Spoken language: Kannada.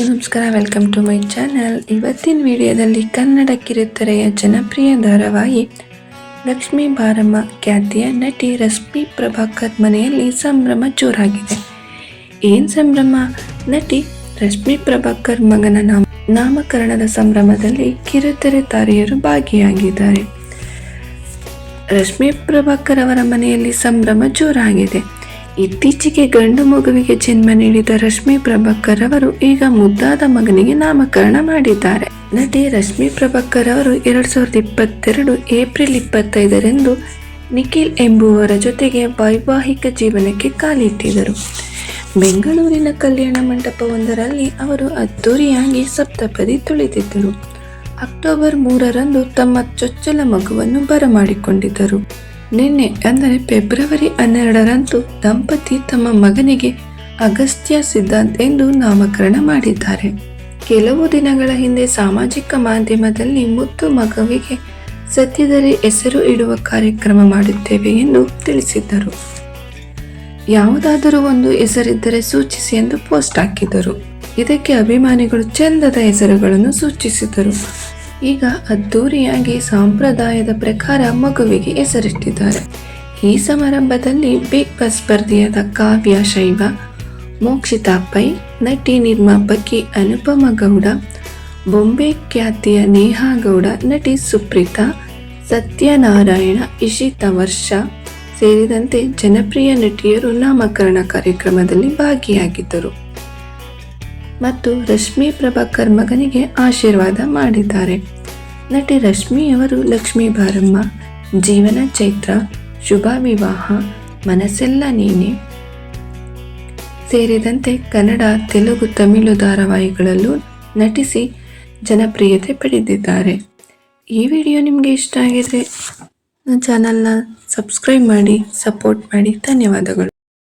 ಎಲ್ರಿಗೂ ನಮಸ್ಕಾರ ವೆಲ್ಕಮ್ ಟು ಮೈ ಚಾನಲ್ ಇವತ್ತಿನ ವಿಡಿಯೋದಲ್ಲಿ ಕನ್ನಡ ಕಿರುತೆರೆಯ ಜನಪ್ರಿಯ ಧಾರಾವಾಹಿ ಲಕ್ಷ್ಮೀ ಬಾರಮ್ಮ ಖ್ಯಾತಿಯ ನಟಿ ರಶ್ಮಿ ಪ್ರಭಾಕರ್ ಮನೆಯಲ್ಲಿ ಸಂಭ್ರಮ ಜೋರಾಗಿದೆ. ಏನ್ ಸಂಭ್ರಮ? ನಟಿ ರಶ್ಮಿ ಪ್ರಭಾಕರ್ ಮಗನ ನಾಮ ನಾಮಕರಣದ ಸಂಭ್ರಮದಲ್ಲಿ ಕಿರುತೆರೆ ತಾರೆಯರು ಭಾಗಿಯಾಗಿದ್ದಾರೆ. ರಶ್ಮಿ ಪ್ರಭಾಕರ್ ಅವರ ಮನೆಯಲ್ಲಿ ಸಂಭ್ರಮ ಜೋರಾಗಿದೆ. ಇತ್ತೀಚೆಗೆ ಗಂಡು ಮಗುವಿಗೆ ಜನ್ಮ ನೀಡಿದ ರಶ್ಮಿ ಪ್ರಭಾಕರ್ ಅವರು ಈಗ ಮುದ್ದಾದ ಮಗನಿಗೆ ನಾಮಕರಣ ಮಾಡಿದ್ದಾರೆ. ನಟಿ ರಶ್ಮಿ ಪ್ರಭಾಕರ್ ಅವರು ಎರಡ್ ಸಾವಿರದ ಇಪ್ಪತ್ತೆರಡು ಏಪ್ರಿಲ್ ಇಪ್ಪತ್ತೈದರಂದು ನಿಖಿಲ್ ಎಂಬುವರ ಜೊತೆಗೆ ವೈವಾಹಿಕ ಜೀವನಕ್ಕೆ ಕಾಲಿಟ್ಟಿದರು ಬೆಂಗಳೂರಿನ ಕಲ್ಯಾಣ ಮಂಟಪವೊಂದರಲ್ಲಿ ಅವರು ಅದ್ದೂರಿಯಾಗಿ ಸಪ್ತಪದಿ ತುಳಿದಿದ್ದರು. ಅಕ್ಟೋಬರ್ ಮೂರರಂದು ತಮ್ಮ ಚೊಚ್ಚಲ ಮಗುವನ್ನು ಬರಮಾಡಿಕೊಂಡಿದ್ದರು. ನಿನ್ನೆ, ಅಂದರೆ ಫೆಬ್ರವರಿ ಹನ್ನೆರಡರಂದು, ದಂಪತಿ ತಮ್ಮ ಮಗನಿಗೆ ಅಗಸ್ತ್ಯ ಸಿದ್ಧಾಂತ್ ಎಂದು ನಾಮಕರಣ ಮಾಡಿದ್ದಾರೆ. ಕೆಲವು ದಿನಗಳ ಹಿಂದೆ ಸಾಮಾಜಿಕ ಮಾಧ್ಯಮದಲ್ಲಿ ಮುತ್ತು ಮಗುವಿಗೆ ಸತ್ಯದಲ್ಲಿ ಹೆಸರು ಇಡುವ ಕಾರ್ಯಕ್ರಮ ಮಾಡುತ್ತೇವೆ ಎಂದು ತಿಳಿಸಿದ್ದರು. ಯಾವುದಾದರೂ ಒಂದು ಹೆಸರಿದ್ದರೆ ಸೂಚಿಸಿ ಎಂದು ಪೋಸ್ಟ್ ಹಾಕಿದರು ಇದಕ್ಕೆ ಅಭಿಮಾನಿಗಳು ಚಂದದ ಹೆಸರುಗಳನ್ನು ಸೂಚಿಸಿದರು. ಈಗ ಅದ್ದೂರಿಯಾಗಿ ಸಂಪ್ರದಾಯದ ಪ್ರಕಾರ ಮಗುವಿಗೆ ಹೆಸರಿಟ್ಟಿದ್ದಾರೆ. ಈ ಸಮಾರಂಭದಲ್ಲಿ ಬಿಗ್ ಬಾಸ್ ಸ್ಪರ್ಧೆಯಾದ ಕಾವ್ಯ, ಶೈವ, ಮೋಕ್ಷಿತಾ ಪೈ, ನಟಿ ನಿರ್ಮಾಪಕಿ ಅನುಪಮ ಗೌಡ, ಬೊಂಬೆ ಖ್ಯಾತಿಯ ನೇಹಾ ಗೌಡ, ನಟಿ ಸುಪ್ರೀತಾ, ಸತ್ಯನಾರಾಯಣ, ಇಶಿತಾ ವರ್ಷ ಸೇರಿದಂತೆ ಜನಪ್ರಿಯ ನಟಿಯರು ನಾಮಕರಣ ಕಾರ್ಯಕ್ರಮದಲ್ಲಿ ಭಾಗಿಯಾಗಿದ್ದರು. ಮತ್ತು ರಶ್ಮಿ ಪ್ರಭಾಕರ್ ಮಗನಿಗೆ ಆಶೀರ್ವಾದ ಮಾಡಿದ್ದಾರೆ. ನಟಿ ರಶ್ಮಿಯವರು ಲಕ್ಷ್ಮೀ ಬಾರಮ್ಮ, ಜೀವನ ಚೈತ್ರ, ಶುಭ ವಿವಾಹ, ಮನಸ್ಸೆಲ್ಲ ನೀನೆ. ಸೇರಿದಂತೆ ಕನ್ನಡ, ತೆಲುಗು, ತಮಿಳು ಧಾರಾವಾಹಿಗಳಲ್ಲೂ ನಟಿಸಿ ಜನಪ್ರಿಯತೆ ಪಡೆದಿದ್ದಾರೆ. ಈ ವಿಡಿಯೋ ನಿಮಗೆ ಇಷ್ಟ ಆಗಿದೆ ನನ್ನ ಚಾನಲ್ನ ಸಬ್ಸ್ಕ್ರೈಬ್ ಮಾಡಿ, ಸಪೋರ್ಟ್ ಮಾಡಿ. ಧನ್ಯವಾದಗಳು.